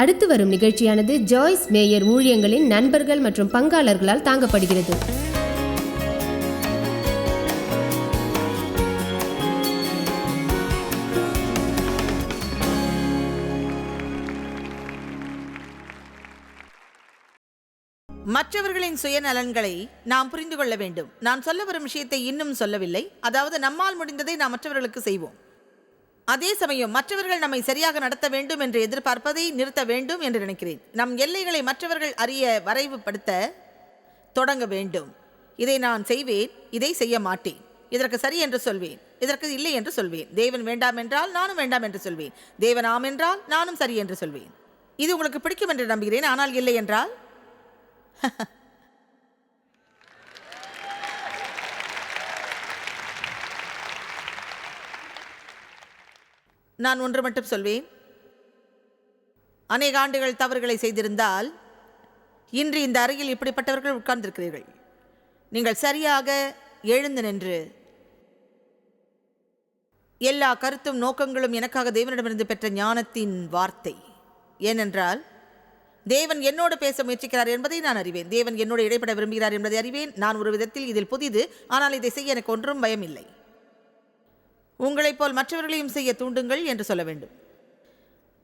அடுத்து வரும் நிகழ்ச்சியானது ஜாய்ஸ் மேயர் ஊழியங்களின் நண்பர்கள் மற்றும் பங்காளர்களால் தாங்கப்படுகிறது. மற்றவர்களின் சுயநலன்களை நாம் புரிந்து கொள்ள வேண்டும். நான் சொல்ல வரும் விஷயத்தை இன்னும் சொல்லவில்லை. அதாவது நம்மால் முடிந்ததை நாம் மற்றவர்களுக்கு செய்வோம். அதே சமயம் மற்றவர்கள் நம்மை சரியாக நடத்த வேண்டும் என்று எதிர்பார்ப்பதை நிறுத்த வேண்டும் என்று நினைக்கிறேன். நம் எல்லைகளை மற்றவர்கள் அறிய வரைவுபடுத்த தொடங்க வேண்டும். இதை நான் செய்வேன் இதை செய்ய மாட்டேன். இதற்கு சரி என்று சொல்வேன் இதற்கு இல்லை என்று சொல்வேன். தேவன் வேண்டாம் என்றால் நானும் வேண்டாம் என்று சொல்வேன். தேவன் ஆம் என்றால் நானும் சரி என்று சொல்வேன். இது உங்களுக்கு பிடிக்கும் என்று நம்புகிறேன் ஆனால் இல்லை என்றால்? நான் ஒன்று மட்டும் சொல்வேன். அநேக ஆண்டுகள் தவறுகளை செய்திருந்தால் இன்று இந்த அறையில் இப்படிப்பட்டவர்கள் உட்கார்ந்திருக்கிறீர்கள். நீங்கள் சரியாக எழுந்து நின்று எல்லா கருத்தும் நோக்கங்களும் எனக்காக தேவனிடமிருந்து பெற்ற ஞானத்தின் வார்த்தை. ஏனென்றால் தேவன் என்னோடு பேச முயற்சிக்கிறார் என்பதை நான் அறிவேன். தேவன் என்னோடு இடைப்பட விரும்புகிறார் என்பதை அறிவேன். நான் ஒரு விதத்தில் இதில் புதிது ஆனால் இதை செய்ய எனக்கு ஒன்றும் பயமில்லை. உங்களைப் போல் மற்றவர்களையும் செய்ய தூண்டுங்கள் என்று சொல்ல வேண்டும்.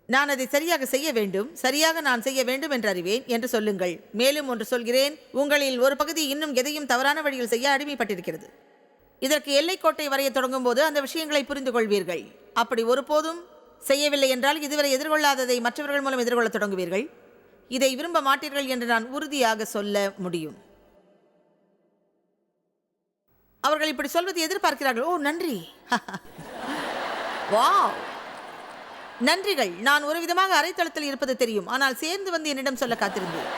நான் அதை சரியாக செய்ய வேண்டும் சரியாக நான் செய்ய வேண்டும் என்று அறிவேன் என்று சொல்லுங்கள். மேலும் ஒன்று சொல்கிறேன் உங்களில் ஒரு பகுதி இன்னும் எதையும் தவறான வழியில் செய்ய அடிமைப்பட்டிருக்கிறது. இதற்கு எல்லைக்கோட்டை வரைய தொடங்கும் போது அந்த விஷயங்களை புரிந்து கொள்வீர்கள் அப்படி ஒருபோதும் செய்யவில்லை என்றால் இதுவரை எதிர்கொள்ளாததை மற்றவர்கள் மூலம் எதிர்கொள்ளத் தொடங்குவீர்கள். இதை விரும்ப மாட்டீர்கள் என்று நான் உறுதியாக சொல்ல முடியும். அவர்கள் இப்படி சொல்வது எதிர்பார்க்கிறார்கள். ஓ நன்றி. வாவ். நன்றிகள். நான் ஒரு விதமாக அரைத்தளத்தில் இருப்பது தெரியும். ஆனால் சேர்ந்து வந்து என்னிடம் சொல்ல காத்திருந்தேன்.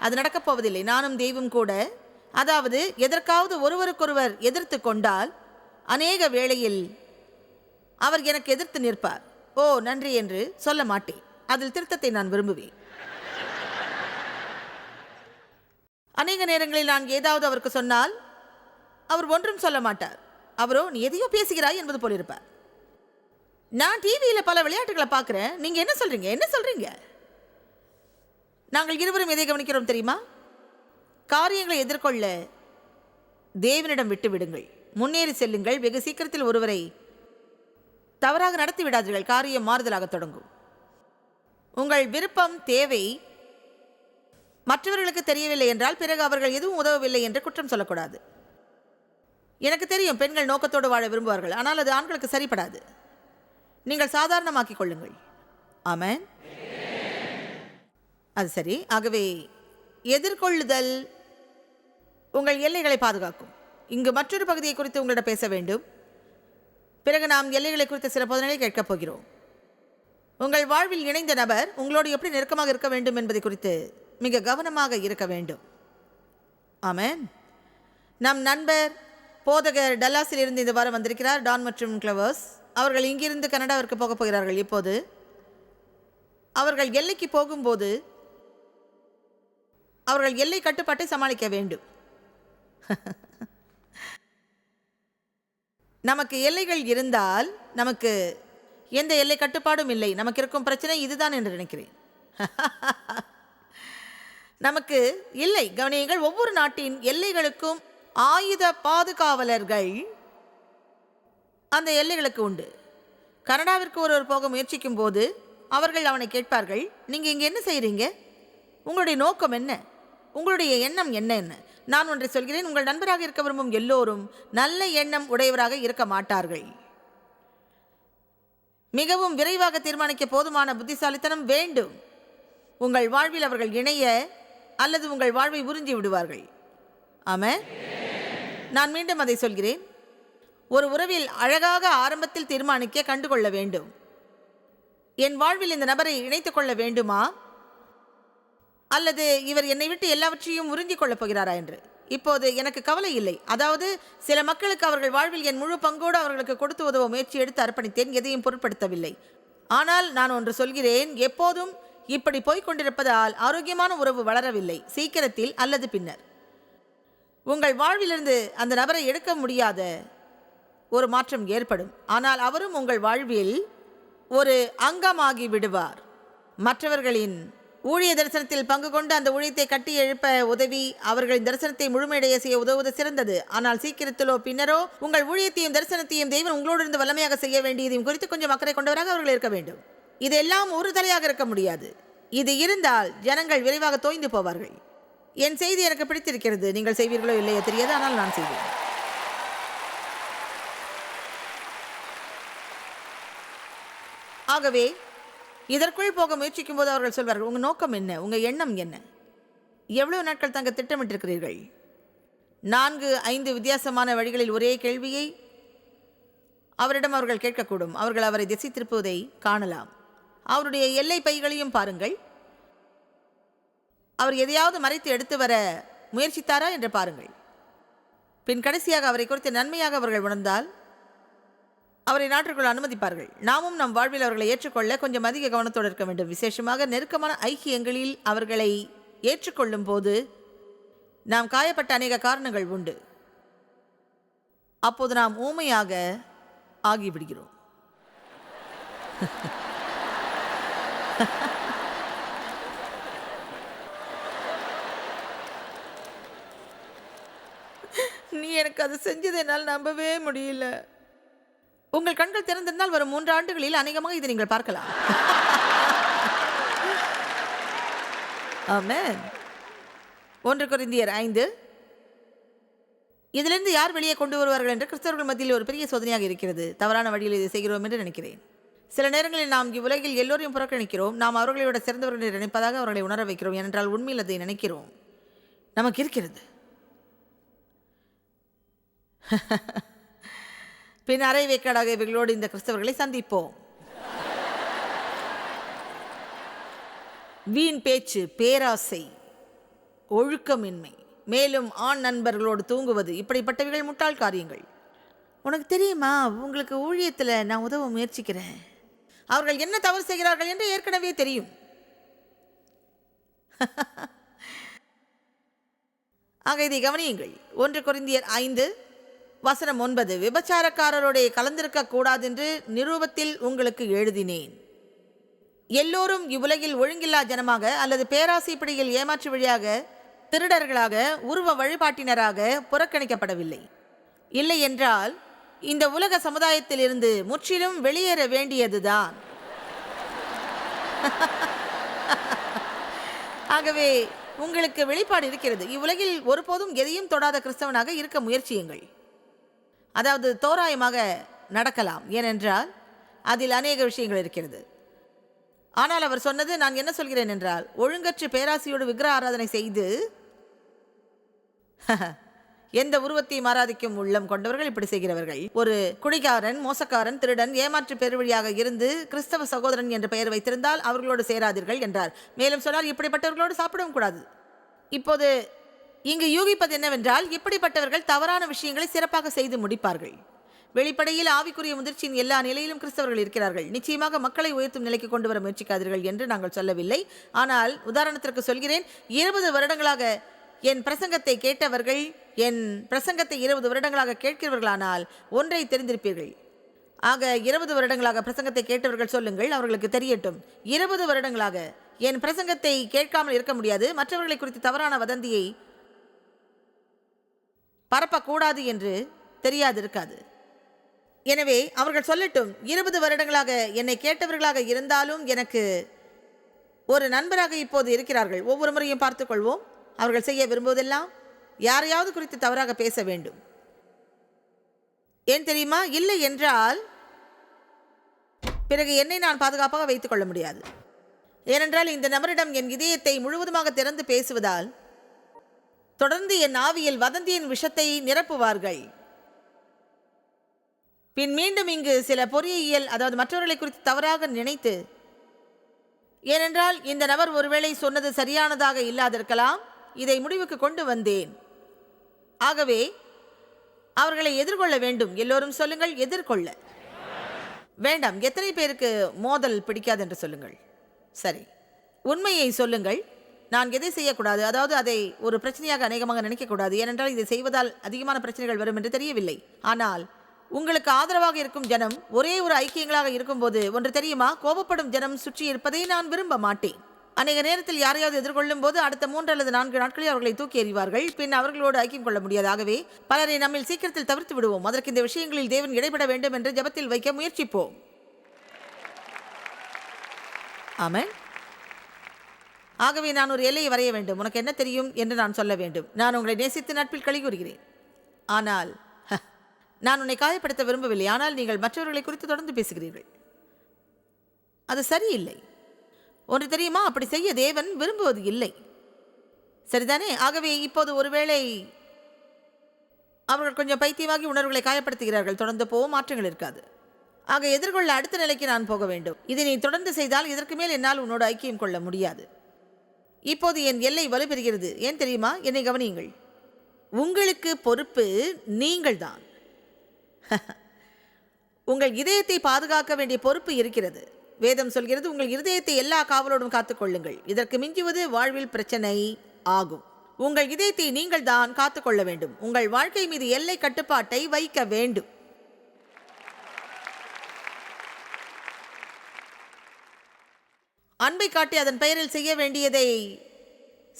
அது நடக்கப் போவதில்லை. நானும் தெய்வம் கூட. அதாவது எதற்காவது ஒருவருக்கொருவர் எதிர்த்து கொண்டால் அநேக வேளையில் அவர் எனக்கு எதிர்த்து நிற்பார். ஓ நன்றி என்று சொல்ல மாட்டேன். அதில் திருத்தத்தை நான் விரும்புவேன். அநேக நேரங்களில் நான் ஏதாவது அவருக்கு சொன்னால் அவர் ஒன்றும் சொல்ல மாட்டார். அவரோ நீ எதையோ பேசுகிறாய் என்பது போல் இருப்பார். நான் டிவியில் பல விளையாட்டுகளை பார்க்குறேன். நீங்கள் என்ன சொல்கிறீங்க என்ன சொல்கிறீங்க நாங்கள் இருவரும் எதை கவனிக்கிறோம் தெரியுமா? காரியங்களை எதிர்கொள்ள தேவனிடம் விட்டு விடுங்கள். முன்னேறி செல்லுங்கள். வெகு சீக்கிரத்தில் ஒருவரை தவறாக நடத்தி விடாதீர்கள். காரியம் மாறுதலாக தொடங்கும். உங்கள் விருப்பம் தேவை மற்றவர்களுக்கு தெரியவில்லை என்றால் பிறகு அவர்கள் எதுவும் உதவவில்லை என்று குற்றம் சொல்லக்கூடாது. எனக்கு தெரியும் பெண்கள் நோக்கத்தோடு வாழ விரும்புவார்கள் ஆனால் அது ஆண்களுக்கு சரிப்படாது. நீங்கள் சாதாரணமாக்கிக் கொள்ளுங்கள். ஆமென். அது சரி. ஆகவே எதிர்கொள்ளுதல் உங்கள் எல்லைகளை பாதுகாக்கும். இங்கு மற்றொரு பகுதியை குறித்து உங்களிடம் பேச வேண்டும். பிறகு நாம் எல்லைகளை குறித்த சில போதனைகளை கேட்கப் போகிறோம். உங்கள் வாழ்வில் இணைந்த நபர் உங்களோடு எப்படி நெருக்கமாக இருக்க வேண்டும் என்பதை குறித்து மிக கவனமாக இருக்க வேண்டும். ஆமேன். நம் நண்பர் போதகர் டல்லாஸில் இருந்து இந்த வாரம் வந்திருக்கிறார் டான் மற்றும் கிளவர்ஸ். அவர்கள் இங்கிருந்து கனடாவிற்கு போகப் போகிறார்கள். இப்போது அவர்கள் எல்லைக்கு போகும்போது அவர்கள் எல்லை கட்டுப்பாட்டை சமாளிக்க வேண்டும். நமக்கு எல்லைகள் இருந்தால் நமக்கு எந்த எல்லை கட்டுப்பாடும் இல்லை. நமக்கு இருக்கும் பிரச்சனை இதுதான் என்று நினைக்கிறேன். நமக்கு இல்லை. கவனியங்கள் ஒவ்வொரு நாட்டின் எல்லைகளுக்கும் ஆயுத பாதுகாவலர்கள் அந்த எல்லைகளுக்கு உண்டு. கனடாவிற்கு ஒருவர் போக முயற்சிக்கும் போது அவர்கள் அவனை கேட்பார்கள் நீங்கள் இங்கே என்ன செய்கிறீங்க உங்களுடைய நோக்கம் என்ன? உங்களுடைய எண்ணம் என்ன என்ன? நான் ஒன்றை சொல்கிறேன் உங்கள் நண்பராக இருக்க விரும்பும் எல்லோரும் நல்ல எண்ணம் உடையவராக இருக்க மாட்டார்கள். மிகவும் விரைவாக தீர்மானிக்க போதுமான புத்திசாலித்தனம் வேண்டும். உங்கள் வாழ்வில் அவர்கள் இணைய அல்லது உங்கள் வாழ்வை உறிஞ்சி விடுவார்கள். ஆம நான் மீண்டும் அதை சொல்கிறேன். ஒரு உறவில் அழகாக ஆரம்பத்தில் தீர்மானிக்க கண்டுகொள்ள வேண்டும். என் வாழ்வில் இந்த நபரை இணைத்துக் கொள்ள வேண்டுமா? அல்லது இவர் என்னை விட்டு எல்லாவற்றையும் உறிஞ்சிக் கொள்ளப் போகிறாரா என்று. இப்போது எனக்கு கவலை இல்லை. அதாவது சில மக்களுக்கு அவர்கள் வாழ்வில் என் முழு பங்கோடு அவர்களுக்கு கொடுத்து உதவ முயற்சி எடுத்து அர்ப்பணித்தேன் எதையும் பொருட்படுத்தவில்லை. ஆனால் நான் ஒன்று சொல்கிறேன் எப்போதும் இப்படி போய்க் கொண்டிருப்பதால் ஆரோக்கியமான உறவு வளரவில்லை. சீக்கிரத்தில் அல்லது பின்னர். உங்கள் வாழ்விலிருந்து அந்த நபரை எடுக்க முடியாத ஒரு மாற்றம் ஏற்படும். ஆனால் அவரும் உங்கள் வாழ்வில் ஒரு அங்கமாகி விடுவார். மற்றவர்களின் ஊழிய தரிசனத்தில் பங்கு கொண்டு அந்த ஊழியத்தை கட்டி எழுப்ப உதவி அவர்களின் தரிசனத்தை முழுமையடைய செய்ய உதவுவது சிறந்தது. ஆனால் சீக்கிரத்திலோ பின்னரோ உங்கள் ஊழியத்தையும் தரிசனத்தையும் தெய்வம் உங்களோடு இருந்து வல்லமையாக செய்ய வேண்டியதையும் குறித்து கொஞ்சம் அக்கறை கொண்டவராக அவர்கள் இருக்க வேண்டும். இதெல்லாம் ஒரு தலையாக இருக்க முடியாது. இது இருந்தால் ஜனங்கள் விரைவாக தோய்ந்து போவார்கள். என் செய்தி எனக்கு பிடித்திருக்கிறது. நீங்கள் செய்வீர்களோ இல்லையோ தெரியாது. ஆனால் நான் செய்வேன். ஆகவே இதற்குள் போக முயற்சிக்கும் போது அவர்கள் சொல்வார்கள் உங்கள் நோக்கம் என்ன? உங்கள் எண்ணம் என்ன? எவ்வளவு நாட்கள் தங்க திட்டமிட்டிருக்கிறீர்கள்? நான்கு ஐந்து வித்தியாசமான வழிகளில் ஒரே கேள்வியை அவரிடம் அவர்கள் கேட்கக்கூடும். அவர்கள் அவரை திசை திருப்புவதை காணலாம். அவருடைய எல்லை பைகளையும் பாருங்கள். அவர் எதையாவது மறைத்து எடுத்து வர முயற்சித்தாரா என்று பாருங்கள். பின் கடைசியாக அவரை குறித்து நன்மையாக அவர்கள் உணர்ந்தால் அவரை நாட்டிற்குள் அனுமதிப்பார்கள். நாமும் நம் வாழ்வில் அவர்களை ஏற்றுக்கொள்ள கொஞ்சம் அதிக கவனத்தோடு இருக்க வேண்டும். விசேஷமாக நெருக்கமான ஐக்கியங்களில் அவர்களை ஏற்றுக்கொள்ளும் போது நாம் காயப்பட்ட அநேக காரணங்கள் உண்டு. அப்போது நாம் ஊமையாக ஆகிவிடுகிறோம். நீ எனக்கு அது செஞ்சது என்னால் நம்பவே முடியல. உங்கள் கண்கள் திறந்திருந்தால் வரும் மூன்று ஆண்டுகளில் அநேகமாக இதை நீங்கள் பார்க்கலாம். ஆமென். ஒன்று குறைந்தியர் ஐந்து. இதிலிருந்து யார் வெளியே கொண்டு வருவார்கள் என்று கிறிஸ்தவர்கள் மத்தியில் ஒரு பெரிய சோதனையாக இருக்கிறது. தவறான வழியில் இதை செய்கிறோம் என்று நினைக்கிறேன். சில நேரங்களில் நாம் இவ்வுலகில் எல்லோரையும் புறக்கணிக்கிறோம். நாம் அவர்களை விட சிறந்தவர்களை நினைப்பதாக அவர்களை உணர வைக்கிறோம். ஏனென்றால் உண்மையில் அதை நினைக்கிறோம். நமக்கு இருக்கிறது. பின் அரை வேக்காடாக இவர்களோடு இந்த கிறிஸ்தவர்களை சந்திப்போம். வீண் பேச்சு பேராசை ஒழுக்கமின்மை மேலும் ஆண் நண்பர்களோடு தூங்குவது இப்படிப்பட்டவைகள் முட்டாள் காரியங்கள். உனக்கு தெரியுமா? உங்களுக்கு ஊழியத்தில் நான் உதவ முயற்சிக்கிறேன். அவர்கள் என்ன தவறு செய்கிறார்கள் என்று ஏற்கனவே தெரியும். ஆக இதை கவனியுங்கள். ஒன்று கொரிந்தியர் ஐந்து வசனம் ஒன்பது விபச்சாரக்காரருடைய கலந்திருக்க கூடாதென்று நிரூபத்தில் உங்களுக்கு எழுதினேன். எல்லோரும் இவ்வுலகில் ஒழுங்கில்லா ஜனமாக அல்லது பேராசைப்படியில் ஏமாற்று வழியாக திருடர்களாக உருவ வழிபாட்டினராக புறக்கணிக்கப்படவில்லை. இல்லை என்றால் இந்த உலக சமுதாயத்திலிருந்து முற்றிலும் வெளியேற வேண்டியதுதான். ஆகவே உங்களுக்கு வெளிப்பாடு இருக்கிறது. இவ்வுலகில் ஒருபோதும் எதையும் தொடாத கிறிஸ்தவனாக இருக்க முயற்சியுங்கள். அதாவது தோராயமாக நடக்கலாம். ஏனென்றால் அதில் அநேக விஷயங்கள் இருக்கிறது. ஆனால் அவர் சொன்னது நான் என்ன சொல்கிறேன் என்றால் ஒழுங்கற்று பேராசியோடு விக்கிர ஆராதனை செய்து எந்த உருவத்தையும் ஆராதிக்கும் உள்ளம் கொண்டவர்கள் இப்படி செய்கிறவர்கள். ஒரு குடிகாரன் மோசக்காரன் திருடன் ஏமாற்று பெருவழியாக இருந்து கிறிஸ்தவ சகோதரன் என்ற பெயர் வைத்திருந்தால் அவர்களோடு சேராதீர்கள் என்றார். மேலும் சொன்னார் இப்படிப்பட்டவர்களோடு சாப்பிடவும் கூடாது. இப்போது இங்கு யூகிப்பது என்னவென்றால் இப்படிப்பட்டவர்கள் தவறான விஷயங்களை சிறப்பாக செய்து முடிப்பார்கள். வெளிப்படையில் ஆவிக்குரிய முதிர்ச்சியின் எல்லா நிலையிலும் கிறிஸ்தவர்கள் இருக்கிறார்கள். நிச்சயமாக மக்களை உயர்த்தும் நிலைக்கு கொண்டு வர முயற்சிக்காதீர்கள் என்று நாங்கள் சொல்லவில்லை. ஆனால் உதாரணத்திற்கு சொல்கிறேன் இருபது வருடங்களாக என் பிரசங்கத்தை கேட்டவர்கள் என் பிரசங்கத்தை இருபது வருடங்களாக கேட்கிறவர்களானால் ஒன்றை தெரிந்திருப்பீர்கள். ஆக இருபது வருடங்களாக பிரசங்கத்தை கேட்டவர்கள் சொல்லுங்கள் அவர்களுக்கு தெரியட்டும். இருபது வருடங்களாக என் பிரசங்கத்தை கேட்காமல் இருக்க முடியாது. மற்றவர்களை குறித்து தவறான வதந்தியை பரப்பக்கூடாது என்று தெரியாதிருக்காது. எனவே அவர்கள் சொல்லட்டும் இருபது வருடங்களாக என்னை கேட்டவர்களாக இருந்தாலும் எனக்கு ஒரு நண்பராக இப்போது இருக்கிறார்கள். ஒவ்வொரு முறையும் பார்த்துக்கொள்வோம் அவர்கள் செய்ய விரும்புவதெல்லாம் யாரையாவது குறித்து தவறாக பேச வேண்டும். ஏன் தெரியுமா? இல்லை என்றால் பிறகு என்னை நான் பாதுகாப்பாக வைத்துக் கொள்ள முடியாது. ஏனென்றால் இந்த நபரிடம் என் இதயத்தை முழுவதுமாக திறந்து பேசுவதால் தொடர்ந்து என் ஆவியில் வதந்தியின் விஷத்தை நிரப்புவார்கள். பின் மீண்டும் இங்கு சில பொறியியல் அதாவது மற்றவர்களை குறித்து தவறாக நினைத்து ஏனென்றால் இந்த நபர் ஒருவேளை சொன்னது சரியானதாக இல்லாதிருக்கலாம் இதை முடிவுக்கு கொண்டு வந்தேன். ஆகவே அவர்களை எதிர்கொள்ள வேண்டும். எல்லோரும் சொல்லுங்கள் எதிர்கொள்ள. வேண்டாம் எத்தனை பேருக்கு மோதல் பிடிக்காது என்று சொல்லுங்கள். சரி. உண்மையை சொல்லுங்கள். நான் எதை செய்யக்கூடாது? அதாவது அதை ஒரு பிரச்சனையாக அநேகமாக நினைக்கக்கூடாது. ஏனென்றால் இதை செய்வதால் அதிகமான பிரச்சனைகள் வரும் என்று தெரியவில்லை. ஆனால் உங்களுக்கு ஆதரவாக இருக்கும் ஜனம் ஒரே ஒரு ஐக்கியங்களாக இருக்கும்போது ஒன்று தெரியுமா? கோபப்படும் ஜனம் சுற்றி இருப்பதை நான் விரும்ப மாட்டேன். அநேக நேரத்தில் யாரையாவது எதிர்கொள்ளும் போது அடுத்த மூன்று அல்லது நான்கு நாட்களில் அவர்களை தூக்கி எறிவார்கள். பின் அவர்களோடு ஐக்கியம் கொள்ள முடியாதாகவே பலரை நம்மில் சீக்கிரத்தில் தவிர்த்து விடுவோம். அதற்கு இந்த விஷயங்களில் தேவன் இடைபட வேண்டும் என்று ஜெபத்தில் வைக்க முயற்சிப்போம். ஆமென். ஆகவே நான் ஒரு எல்லையை வரைய வேண்டும். உனக்கு என்ன தெரியும் என்று நான் சொல்ல வேண்டும். நான் உங்களை நேசித்து நட்பில் களி கூறுகிறேன் ஆனால் நான் உன்னை காயப்படுத்த விரும்பவில்லை. ஆனால் நீங்கள் மற்றவர்களை குறித்து தொடர்ந்து பேசுகிறீர்கள். அது சரியில்லை. ஒன்று தெரியுமா? அப்படி செய்ய தேவன் விரும்புவது இல்லை. சரிதானே? ஆகவே இப்போது ஒருவேளை அவர்கள் கொஞ்சம் பைத்தியமாகி உணர்வுகளை காயப்படுத்துகிறார்கள். தொடர்ந்து போகும் மாற்றங்கள் இருக்காது. ஆக எதிர்கொள்ள அடுத்த நிலைக்கு நான் போக வேண்டும். இதை நீ தொடர்ந்து செய்தால் இதற்கு மேல் என்னால் உன்னோட ஐக்கியம் கொள்ள முடியாது. இப்போது என் எல்லை வலுப்பெறுகிறது. ஏன் தெரியுமா? என்னை கவனியுங்கள். உங்களுக்கு பொறுப்பு நீங்கள்தான் உங்கள் இதயத்தை பாதுகாக்க வேண்டிய பொறுப்பு இருக்கிறது. வேதம் சொல்கிறது உங்கள் இருதயத்தை எல்லா காவலோடும் காத்துக்கொள்ளுங்கள். இதற்கு மிஞ்சுவது வாழ்வில் பிரச்சனை ஆகும். உங்கள் இதயத்தை நீங்கள் தான் காத்துக்கொள்ள வேண்டும். உங்கள் வாழ்க்கை மீது எல்லை கட்டுப்பாட்டை வைக்க வேண்டும். அன்பை காட்டி அதன் பெயரில் செய்ய வேண்டியதை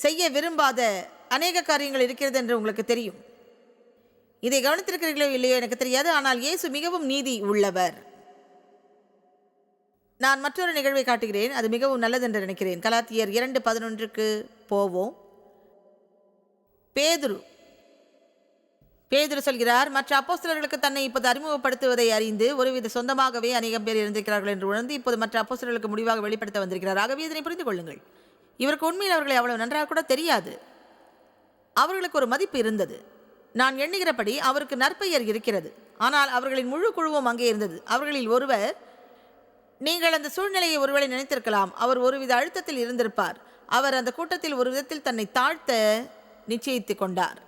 செய்ய விரும்பாத அநேக காரியங்கள் இருக்கிறது என்று உங்களுக்கு தெரியும். இதை கவனித்திருக்கிறீர்களோ இல்லையோ எனக்கு தெரியாது. ஆனால் இயேசு மிகவும் நீதி உள்ளவர். நான் மற்றொரு நிகழ்வை காட்டுகிறேன். அது மிகவும் நல்லது என்று நினைக்கிறேன். கலாத்தியர் இரண்டு பதினொன்றுக்கு போவோம். பேதுரு. பேதுரு சொல்கிறார் மற்ற அப்போஸ்தலர்களுக்கு தன்னை இப்போது அறிமுகப்படுத்துவதை அறிந்து ஒருவித சொந்தமாகவே அநேகம் பேர் இருந்திருக்கிறார்கள் என்று உணர்ந்து இப்போது மற்ற அப்போஸ்தலர்களுக்கு முடிவாக வெளிப்படுத்த வந்திருக்கிறார். ஆகவே இதனை புரிந்து கொள்ளுங்கள். இவருக்கு உண்மையில் அவர்களை அவ்வளவு நன்றாக கூட தெரியாது. அவர்களுக்கு ஒரு மதிப்பு இருந்தது. நான் எண்ணுகிறபடி அவருக்கு நற்பெயர் இருக்கிறது. ஆனால் அவர்களின் முழு குழுவும் அங்கே இருந்தது. அவர்களில் ஒருவர் நீங்கள் அந்த சூழ்நிலையை ஒருவேளை நினைத்திருக்கலாம். அவர் ஒருவித அழுத்தத்தில் இருந்திருப்பார். அவர் அந்த கூட்டத்தில் ஒரு விதத்தில் தன்னை தாழ்த்த நிச்சயித்து கொண்டார்.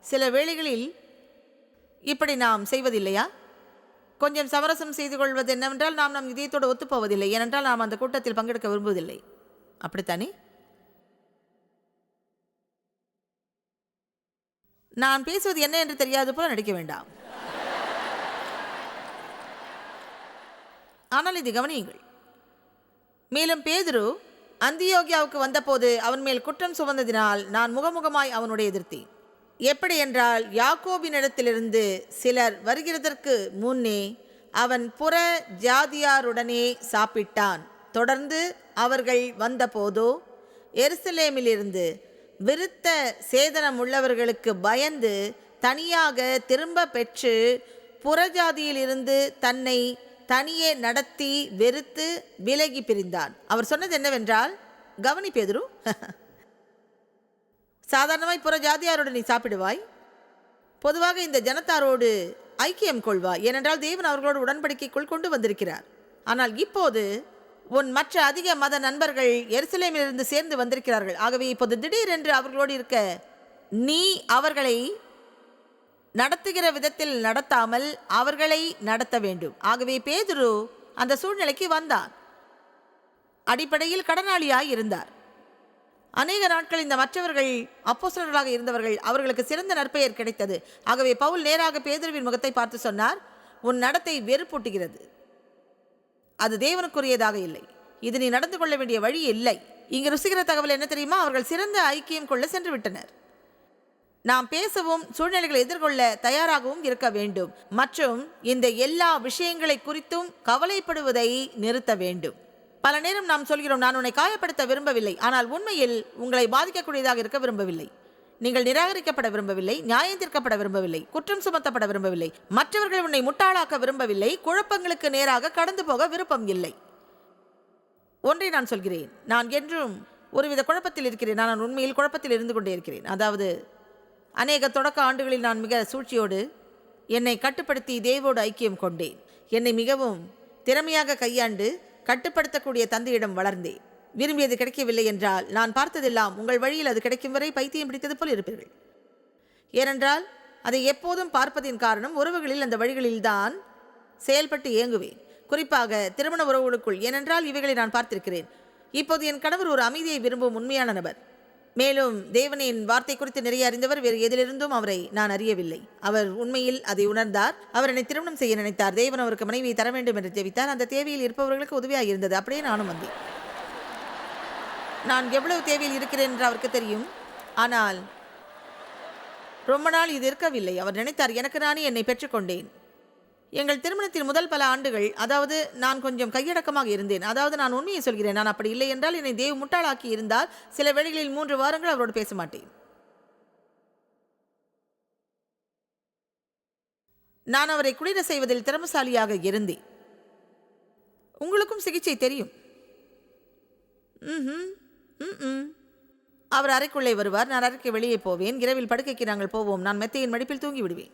சில வேளைகளில் இப்படி நாம் செய்வதில்லையா? கொஞ்சம் சமரசம் செய்து கொள்வது என்னவென்றால் நாம் நம் இதயத்தோடு ஒத்துப்போவதில்லை. ஏனென்றால் நாம் அந்த கூட்டத்தில் பங்கெடுக்க விரும்புவதில்லை. அப்படித்தானே? நான் பேசுவது என்ன என்று தெரியாது போல நடிக்க வேண்டாம். ஆனால் இது கவனியுங்கள். மேலும் பேதுரு அந்தியோகியாவுக்கு வந்தபோது அவன் மேல் குற்றம் சுமந்ததினால் நான் முகமுகமாய் அவனுடைய எதிர்த்தேன். எப்படி என்றால் யாக்கோபினிடத்திலிருந்து சிலர் வருகிறதற்கு முன்னே அவன் புற ஜாதியாருடனே சாப்பிட்டான். தொடர்ந்து அவர்கள் வந்தபோதோ எருசலேமிலிருந்து விருத்த சேதனம் உள்ளவர்களுக்கு பயந்து தனியாக திரும்ப பெற்று புறஜாதியிலிருந்து தன்னை தனியே நடத்தி வெறுத்து விலகி பிரிந்தான். அவர் சொன்னது என்னவென்றால் கவனி பேதுரு சாதாரணமாய் புற ஜாதியாரோடு நீ சாப்பிடுவாய் பொதுவாக இந்த ஜனத்தாரோடு ஐக்கியம் கொள்வாய் ஏனென்றால் தேவன் அவர்களோடு உடன்படிக்கைக்குள் கொண்டு வந்திருக்கிறார். ஆனால் இப்போது உன் மற்ற அதிக மத நண்பர்கள் எருசலேமிலிருந்து சேர்ந்து வந்திருக்கிறார்கள். ஆகவே இப்போது திடீரென்று அவர்களோடு இருக்க நீ அவர்களை நடத்துகிற விதத்தில் நடத்தாமல் அவர்களை நடத்த வேண்டும். ஆகவே பேதுரு அந்த சூழ்நிலைக்கு வந்தான் அடிப்படையில் கடனாளியாய் இருந்தார். அநேக நாட்கள் இந்த மற்றவர்கள் அப்போசலர்களாக இருந்தவர்கள் அவர்களுக்கு சிறந்த நற்பெயர் கிடைத்தது. ஆகவே பவுல் நேராக பேதுருவின் முகத்தை பார்த்து சொன்னார் உன் நடத்தை வெறுப்பூட்டுகிறது. அது தேவனுக்குரியதாக இல்லை. இது நீ நடந்து கொள்ள வேண்டிய வழி இல்லை. இங்கு ருசிக்கிற தகவல் என்ன தெரியுமா? அவர்கள் சிறந்த ஐக்கியம் கொள்ள சென்று விட்டனர். நாம் பேசவும் சூழ்நிலைகளை எதிர்கொள்ள தயாராகவும் இருக்க வேண்டும். மற்றும் இந்த எல்லா விஷயங்களை குறித்தும் கவலைப்படுவதை நிறுத்த வேண்டும். பல நேரம் நாம் சொல்கிறோம் நான் உன்னை காயப்படுத்த விரும்பவில்லை. ஆனால் உண்மையில் உங்களை பாதிக்கக்கூடியதாக இருக்க விரும்பவில்லை. நீங்கள் நிராகரிக்கப்பட விரும்பவில்லை நியாயம் தீர்க்கப்பட விரும்பவில்லை குற்றம் சுமத்தப்பட விரும்பவில்லை மற்றவர்கள் உன்னை முட்டாளாக்க விரும்பவில்லை குழப்பங்களுக்கு நேராக கடந்து போக விருப்பம் இல்லை. ஒன்றை நான் சொல்கிறேன். நான் என்றும் ஒருவித குழப்பத்தில் இருக்கிறேன். நான் உண்மையில் குழப்பத்தில் இருந்து கொண்டே இருக்கிறேன். அதாவது அநேக தொடக்க ஆண்டுகளில் நான் மிக சூழ்ச்சியோடு என்னை கட்டுப்படுத்தி தேவோடு ஐக்கியம் கொண்டேன். என்னை மிகவும் திறமையாக கையாண்டு கட்டுப்படுத்தக்கூடிய தந்தையிடம் வளர்ந்தேன். விரும்பியது கிடைக்கவில்லை என்றால் நான் பார்த்ததெல்லாம் உங்கள் வழியில் அது கிடைக்கும் வரை பைத்தியம் பிடித்தது போல் இருப்பீர்கள். ஏனென்றால் அதை எப்போதும் பார்ப்பதின் காரணம் உறவுகளில் அந்த வழிகளில்தான் செயல்பட்டு இயங்குவேன். குறிப்பாக திருமண உறவுகளுக்குள் ஏனென்றால் இவைகளை நான் பார்த்திருக்கிறேன். இப்போது என் கணவர் ஒரு அமைதியை விரும்பும் உண்மையான நபர். மேலும் தேவனின் வார்த்தை குறித்து நிறைய அறிந்தவர் வேறு எதிலிருந்தும் அவரை நான் அறியவில்லை. அவர் உண்மையில் அதை உணர்ந்தார். அவர் என்னை திருமணம் செய்ய நினைத்தார். தேவன் அவருக்கு மனைவியை தர வேண்டும் என்று தெரிவித்தார் அந்த தேவையில் இருப்பவர்களுக்கு உதவியாக இருந்தது. அப்படியே நானும் வந்தேன். நான் எவ்வளவு தேவையில் இருக்கிறேன் என்று அவருக்கு தெரியும். ஆனால் ரொம்ப நாள் இது இருக்கவில்லை. அவர் நினைத்தார் எனக்கு நானே என்னை பெற்றுக்கொண்டேன். எங்கள் திருமணத்தின் முதல் பல ஆண்டுகள் அதாவது நான் கொஞ்சம் கையடக்கமாக இருந்தேன். அதாவது நான் உண்மையை சொல்கிறேன் நான் அப்படி இல்லை என்றால் என்னை தேவ் முட்டாளாக்கி இருந்தால் சில வேளைகளில் மூன்று வாரங்கள் அவரோடு பேச மாட்டேன். நான் அவரை குளிர செய்வதில் திறமசாலியாக இருந்தேன். உங்களுக்கும் சிகிச்சை தெரியும். ம்ஹும். அவர் அறைக்குள்ளே வருவார் நான் அறைக்கு வெளியே போவேன் இரவில் படுக்கைக்கு நாங்கள் போவோம் நான் மெத்தையின் மடிப்பில் தூங்கி விடுவேன்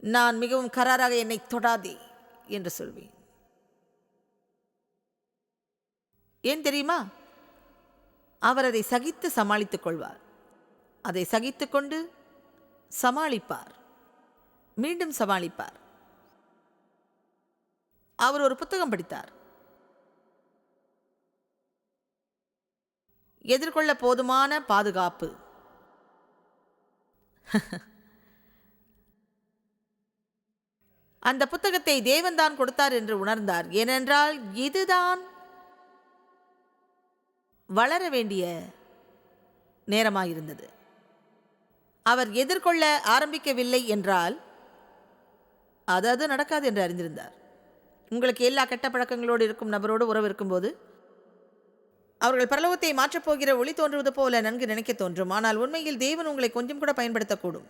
நான் மிகவும் கராராக என்னை தொடாதே என்று சொல்வேன். ஏன் தெரியுமா? அவர் அதை சகித்து சமாளித்துக் கொள்வார். அதை சகித்துக்கொண்டு சமாளிப்பார். மீண்டும் சமாளிப்பார். அவர் ஒரு புத்தகம் படித்தார். எதிர்கொள்ள போதுமான பாதுகாப்பு. அந்த புத்தகத்தை தேவன்தான் கொடுத்தார் என்று உணர்ந்தார். ஏனென்றால் இதுதான் வளர வேண்டிய நேரமாயிருந்தது. அவர் எதிர்கொள்ள ஆரம்பிக்கவில்லை என்றால் அது அது நடக்காது என்று அறிந்திருந்தார். உங்களுக்கு எல்லா கெட்ட பழக்கங்களோடு இருக்கும் நபரோடு உறவு இருக்கும்போது அவர்கள் பரலோகத்தை மாற்றப் போகிற ஒளி தோன்றுவது போல நன்கு நினைக்க தோன்றும். ஆனால் உண்மையில் தேவன் உங்களை கொஞ்சம் கூட பயன்படுத்தக்கூடும்.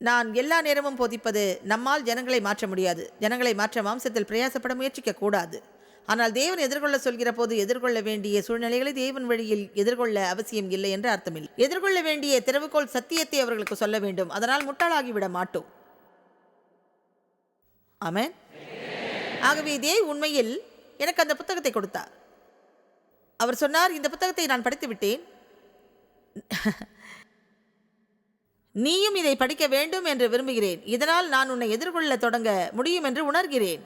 நான் எல்லா நேரமும் போதிப்பது நம்மால் ஜனங்களை மாற்ற முடியாது. ஜனங்களை மாற்ற மாம்சத்தில் பிரயாசப்பட முயற்சிக்க கூடாது ஆனால் தேவன் எதிர்கொள்ள சொல்கிற போது எதிர்கொள்ள வேண்டிய சூழ்நிலைகளை தேவன் வழியில் எதிர்கொள்ள அவசியம் இல்லை என்று அர்த்தமில்லை. எதிர்கொள்ள வேண்டிய திறவுகோள் சத்தியத்தை அவர்களுக்கு சொல்ல வேண்டும். அதனால் முட்டாளாகிவிட மாட்டோம். ஆமேன். ஆகவே தேவ் உண்மையில் எனக்கு அந்த புத்தகத்தை கொடுத்தார். அவர் சொன்னார் இந்த புத்தகத்தை நான் படித்து விட்டேன் நீயும் இதை படிக்க வேண்டும் என்று விரும்புகிறேன். இதனால் நான் உன்னை எதிர்கொள்ள தொடங்க முடியும் என்று உணர்கிறேன்.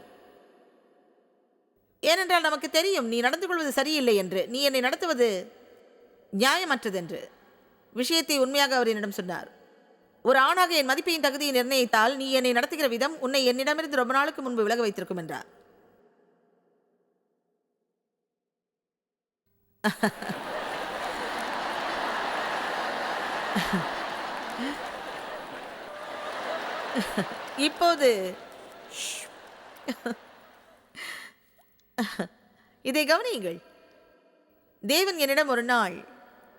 ஏனென்றால் நமக்கு தெரியும் நீ நடந்து கொள்வது சரியில்லை என்று. நீ என்னை நடத்துவது நியாயமற்றதென்று. விஷயத்தை உண்மையாக அவர் என்னிடம் சொன்னார். ஒரு ஆணாக என் மதிப்பையும் தகுதியை நிர்ணயித்தால் நீ என்னை நடத்துகிற விதம் உன்னை என்னிடமிருந்து ரொம்ப நாளுக்கு முன்பு விலக வைத்திருக்கும் என்றார். இப்போது இதை கவனியுங்கள். தேவன் என்னிடம் ஒரு நாள்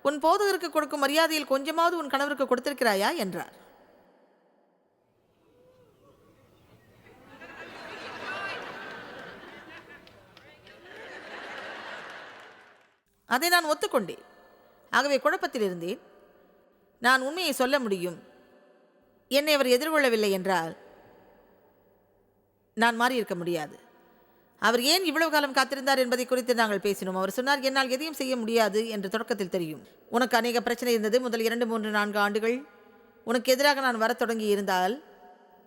உன் போதகருக்கு கொடுக்கும் மரியாதையில் கொஞ்சமாவது உன் கணவருக்கு கொடுத்திருக்கிறாயா? என்றார். அதை நான் ஒத்துக்கொண்டேன். ஆகவே குழப்பத்தில் இருந்தேன் நான் உண்மையை சொல்ல முடியும். என்னை அவர் எதிர்கொள்ளவில்லை என்றால் நான் மாறியிருக்க முடியாது. அவர் ஏன் இவ்வளவு காலம் காத்திருந்தார் என்பதை குறித்து நாங்கள் பேசினோம். அவர் சொன்னார் என்னால் எதையும் செய்ய முடியாது என்று தொடக்கத்தில் தெரியும். உனக்கு அநேக பிரச்சனை இருந்தது. முதல் இரண்டு மூன்று நான்கு ஆண்டுகள் உனக்கு எதிராக நான் வரத் தொடங்கி இருந்தால்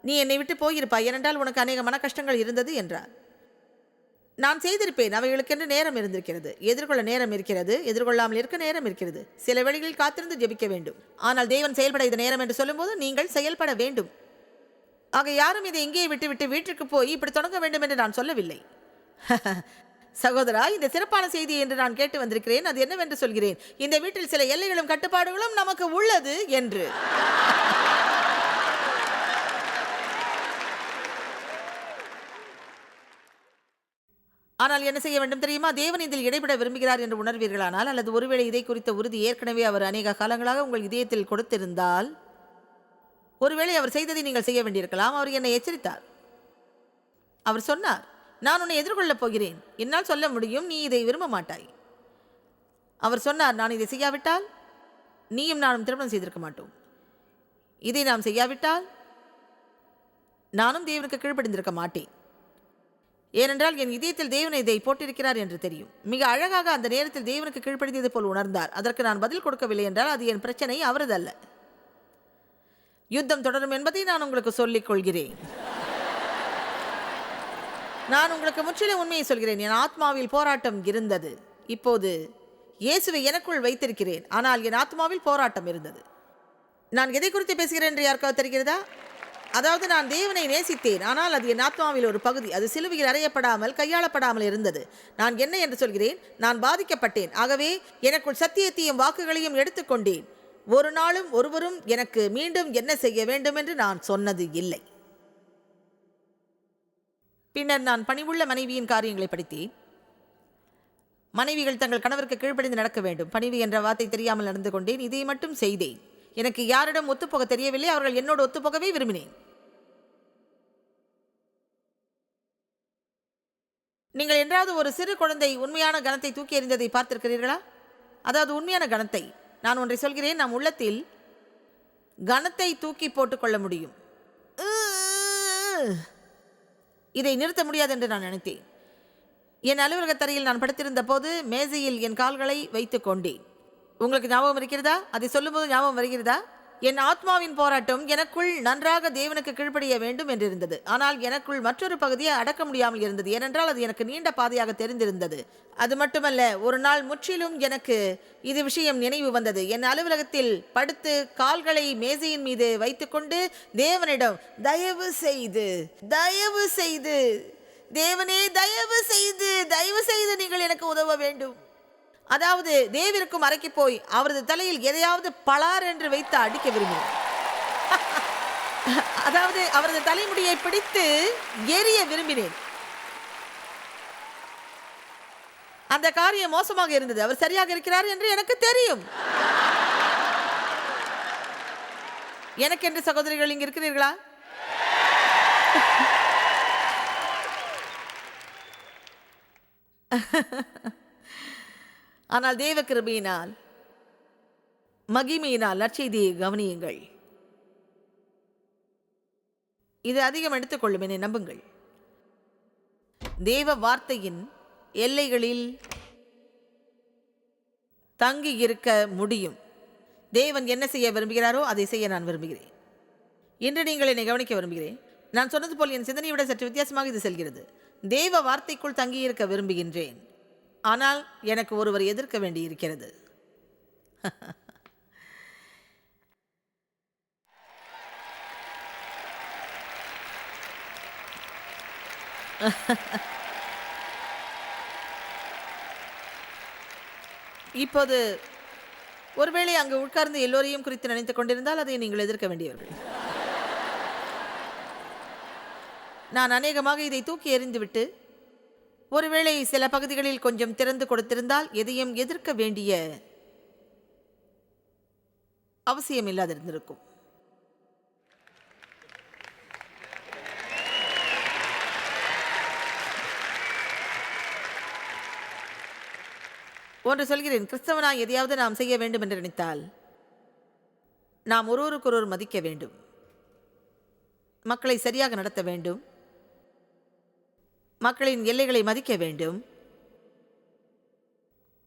நீ என்னை விட்டு போயிருப்பாய். ஏனென்றால் உனக்கு அநேக மன கஷ்டங்கள் இருந்தது என்றார். நான் செய்திருப்பேன். அவைகளுக்கென்று நேரம் இருந்திருக்கிறது. எதிர்கொள்ள நேரம் இருக்கிறது. எதிர்கொள்ளாமல் இருக்க நேரம் இருக்கிறது. சில வழிகளில் காத்திருந்து ஜெபிக்க வேண்டும். ஆனால் தேவன் செயல்பட இது நேரம் என்று சொல்லும்போது நீங்கள் செயல்பட வேண்டும். ஆக யாரும் இதை இங்கேயே விட்டுவிட்டு வீட்டிற்கு போய் இப்படி தொடங்க வேண்டும் என்று நான் சொல்லவில்லை. சகோதரா இந்த சிறப்பான செய்தி என்று நான் கேட்டு வந்திருக்கிறேன். அது என்னவென்று சொல்கிறேன்? இந்த வீட்டில் சில எல்லைகளும் கட்டுப்பாடுகளும் நமக்கு உள்ளது என்று. ஆனால் என்ன செய்ய வேண்டும் தெரியுமா? தேவன் இதில் இடைபட விரும்புகிறார் என்று உணர்வீர்களானால் அல்லது ஒருவேளை இதை குறித்த உறுதி ஏற்கனவே அவர் அநேக காலங்களாக உங்கள் இதயத்தில் கொடுத்திருந்தால் ஒருவேளை அவர் செய்ததை நீங்கள் செய்ய வேண்டியிருக்கலாம். அவர் என்னை எச்சரித்தார். அவர் சொன்னார் நான் உன்னை எதிர்கொள்ளப் போகிறேன். என்னால் சொல்ல முடியும் நீ இதை விரும்ப மாட்டாய். அவர் சொன்னார் நான் இதை செய்யாவிட்டால் நீயும் நானும் திருமணம் செய்திருக்க மாட்டோம். இதை நாம் செய்யாவிட்டால் நானும் தேவனுக்கு கீழ்ப்படிந்திருக்க மாட்டேன். ஏனென்றால் என் இதயத்தில் தேவன் இதை போட்டிருக்கிறார் என்று தெரியும். மிக அழகாக அந்த நேரத்தில் தேவனுக்கு கீழ்ப்படுத்தியது போல் உணர்ந்தார். அதற்கு நான் பதில் கொடுக்கவில்லை என்றால் அது என் பிரச்சனை அவரதல்ல. யுத்தம் தொடரும் என்பதை நான் உங்களுக்கு சொல்லிக் கொள்கிறேன். நான் உங்களுக்கு முற்றிலும் உண்மையை சொல்கிறேன். என் ஆத்மாவில் போராட்டம் இருந்தது. இப்போது இயேசுவை எனக்குள் வைத்திருக்கிறேன். ஆனால் என் ஆத்மாவில் போராட்டம் இருந்தது. நான் எதை குறித்து பேசுகிறேன் என்று யாருக்காவது தெரிகிறதா? அதாவது நான் தேவனை நேசித்தேன் ஆனால் அது என் ஆத்மாவில் ஒரு பகுதி. அது சிலுவையில் அறையப்படாமல் கையாளப்படாமல் இருந்தது. நான் என்ன என்று சொல்கிறேன்? நான் பாதிக்கப்பட்டேன். ஆகவே எனக்குள் சத்தியத்தையும் வாக்குகளையும் எடுத்துக்கொண்டேன். ஒரு நாளும் ஒருவரும் எனக்கு மீண்டும் என்ன செய்ய வேண்டும் என்று நான் சொன்னது இல்லை. பின்னர் நான் பணிவுள்ள மனைவியின் காரியங்களை படித்தேன். மனைவிகள் தங்கள் கணவருக்கு கீழ்ப்படிந்து நடக்க வேண்டும். பணிவு என்ற வார்த்தை தெரியாமல் நடந்து கொண்டேன். இதை மட்டும் செய்தேன். எனக்கு யாரிடம் ஒத்துப்போக தெரியவில்லை அவர்கள் என்னோடு ஒத்துப்போகவே விரும்பினேன். நீங்கள் என்றாவது ஒரு சிறு குழந்தை உண்மையான கணத்தை தூக்கி எறிந்ததை பார்த்திருக்கிறீர்களா? அதாவது உண்மையான கணத்தை நான் ஒன்றை சொல்கிறேன் நம் உள்ளத்தில் கணத்தை தூக்கி போட்டுக்கொள்ள முடியும். இதை நிறுத்த முடியாது என்று நான் நினைத்தேன். என் அலுவலகத் தரையில் நான் படுத்திருந்த போது மேசையில் என் கால்களை வைத்துக் கொண்டேன். உங்களுக்கு ஞாபகம் இருக்கிறதா? அதை சொல்லும்போது ஞாபகம் வருகிறதா? என் ஆத்மாவின் போராட்டம் எனக்குள் நன்றாக தேவனுக்கு கீழ்ப்படிய வேண்டும் என்றிருந்தது. ஆனால் எனக்குள் மற்றொரு பகுதியை அடக்க முடியாமல் இருந்தது. ஏனென்றால் அது எனக்கு நீண்ட பாதையாக தெரிந்திருந்தது. அது மட்டுமல்ல ஒரு நாள் முற்றிலும் எனக்கு இது விஷயம் நினைவு வந்தது. என் அலுவலகத்தில் படுத்து கால்களை மேசையின் மீது வைத்துக்கொண்டு தேவனிடம் தயவு செய்து தயவு செய்து தேவனே தயவு செய்து தயவு செய்து நீங்கள் எனக்கு உதவ வேண்டும். அதாவது தேவிற்கும் அறைக்கு போய் அவரது தலையில் எதையாவது பலார் என்று வைத்து அடிக்க விரும்பினார். அதாவது அவரது தலைமுடியை பிடித்து எரிய விரும்பினேன். அந்த காரியம் மோசமாக இருந்தது. அவர் சரியாக இருக்கிறார் என்று எனக்கு தெரியும். எனக்கு என்று சகோதரிகள் இங்க இருக்கிறீர்களா? ஆனால் தேவ கிருபையினால் மகிமையினால் நற்செய்தியை கவனியுங்கள். இது அதிகம் எடுத்துக்கொள்ளும் என்னை நம்புங்கள். தேவ வார்த்தையின் எல்லைகளில் தங்கி இருக்க முடியும். தேவன் என்ன செய்ய விரும்புகிறாரோ அதை செய்ய நான் விரும்புகிறேன். இன்று நீங்கள் என்னை கவனிக்க விரும்புகிறேன். நான் சொன்னது போல் என் சிந்தனையை விட சற்று வித்தியாசமாக இது செல்கிறது. தேவ வார்த்தைக்குள் தங்கியிருக்க விரும்புகின்றேன். ஆனால் எனக்கு ஒருவர் எதிர்க்க வேண்டியிருக்கிறது. இப்போது ஒருவேளை அங்கு உட்கார்ந்து எல்லோரையும் குறித்து நினைத்துக் கொண்டிருந்தால் அதை நீங்கள் எதிர்க்க வேண்டியவர்கள். நான் அநேகமாக இதை தூக்கி எறிந்துவிட்டு ஒருவேளை சில பகுதிகளில் கொஞ்சம் திறந்து கொடுத்திருந்தால் எதையும் எதிர்க்க வேண்டிய அவசியம் இல்லாதிருந்திருக்கும். ஒன்று சொல்கிறேன் கிறிஸ்தவனாய் எதையாவது நாம் செய்ய வேண்டும் என்று நினைத்தால் நாம் ஒருவருக்கொருவர் மதிக்க வேண்டும். மக்களை சரியாக நடத்த வேண்டும். மக்களின் எல்லைகளை மதிக்க வேண்டும்.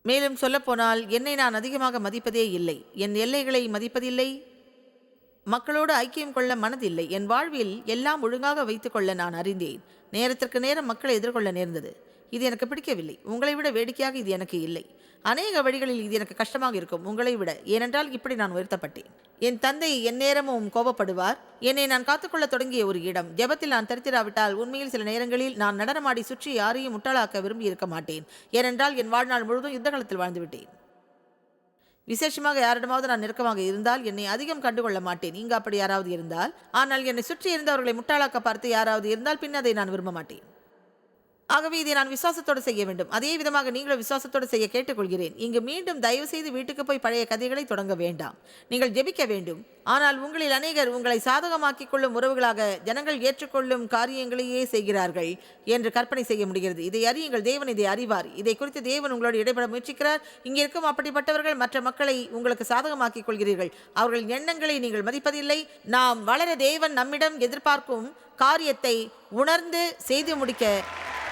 மேலும் சொல்லப்போனால் என்னை நான் அதிகமாக மதிப்பதே இல்லை. என் எல்லைகளை மதிப்பதில்லை. மக்களோடு ஐக்கியம் கொள்ள மனதில்லை. என் வாழ்வில் எல்லாம் ஒழுங்காக வைத்துக்கொள்ள நான் அறிந்தேன். நேரத்திற்கு நேரம் மக்களை எதிர்கொள்ள நேர்ந்தது. இது எனக்கு பிடிக்கவில்லை. உங்களை விட வேடிக்கையாக இது எனக்கு இல்லை. அநேக வழிகளில் இது எனக்கு கஷ்டமாக இருக்கும். உங்களை விட. ஏனென்றால் இப்படி நான் உயர்த்தப்பட்டேன் என் தந்தை என் நேரமும் கோபப்படுவார். என்னை நான் காத்துக்கொள்ள தொடங்கிய ஒரு இடம். ஜெபத்தில் நான் தரித்திராவிட்டால் உண்மையில் சில நேரங்களில் நான் நடனமாடி சுற்றி யாரையும் முட்டாளாக்க விரும்பி இருக்க மாட்டேன். ஏனென்றால் என் வாழ்நாள் முழுவதும் யுத்தகலத்தில் வாழ்ந்துவிட்டேன் விசேஷமாக யாரிடமாவது நான் நெருக்கமாக இருந்தால் என்னை அதிகம் கண்டுகொள்ள மாட்டேன். இங்கு அப்படி யாராவது இருந்தால் ஆனால் என்னை சுற்றி இருந்தவர்களை முட்டாளாக்க பார்த்து யாராவது இருந்தால் பின் அதை நான் விரும்ப மாட்டேன். ஆகவே இதை நான் விசுவாசத்தோடு செய்ய வேண்டும். அதே விதமாக நீங்களும் விசுவாசத்தோடு செய்ய கேட்டுக்கொள்கிறேன். இங்கு மீண்டும் தயவு செய்து வீட்டுக்கு போய் பழைய கதைகளை தொடங்க வேண்டாம். நீங்கள் ஜெபிக்க வேண்டும். ஆனால் உங்களில் அநேகர் உங்களை சாதகமாக்கிக் கொள்ளும் உறவுகளாக ஜனங்கள் ஏற்றுக்கொள்ளும் காரியங்களையே செய்கிறார்கள் என்று கற்பனை செய்ய முடிகிறது. இதை அறியுங்கள். தேவன் இதை அறிவார். இதை குறித்து தேவன் உங்களோடு இடைபெற முயற்சிக்கிறார். இங்கே இருக்கும் அப்படிப்பட்டவர்கள் மற்ற மக்களை உங்களுக்கு சாதகமாக்கிக் கொள்கிறீர்கள். அவர்களின் எண்ணங்களை நீங்கள் மதிப்பதில்லை. நாம் வளர தேவன் நம்மிடம் எதிர்பார்க்கும் காரியத்தை உணர்ந்து செய்து முடிக்க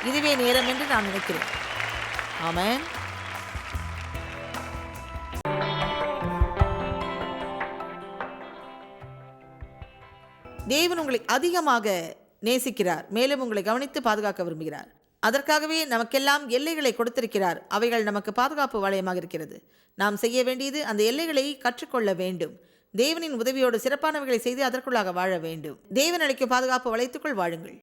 இதுவே நேரம் என்று நான் நினைக்கிறேன். ஆமென். தேவன் உங்களை அதிகமாக நேசிக்கிறார். மேலும் உங்களை கவனித்து பாதுகாக்க விரும்புகிறார். அதற்காகவே நமக்கெல்லாம் எல்லைகளை கொடுத்திருக்கிறார். அவைகள் நமக்கு பாதுகாப்பு வளையமாக இருக்கிறது. நாம் செய்ய வேண்டியது அந்த எல்லைகளை கற்றுக்கொள்ள வேண்டும். தேவனின் உதவியோடு சிறப்பானவைகளை செய்து அதற்குள்ளாக வாழ வேண்டும். தேவன் அளிக்கும் பாதுகாப்பு வளையத்துக்குள் வாழுங்கள்.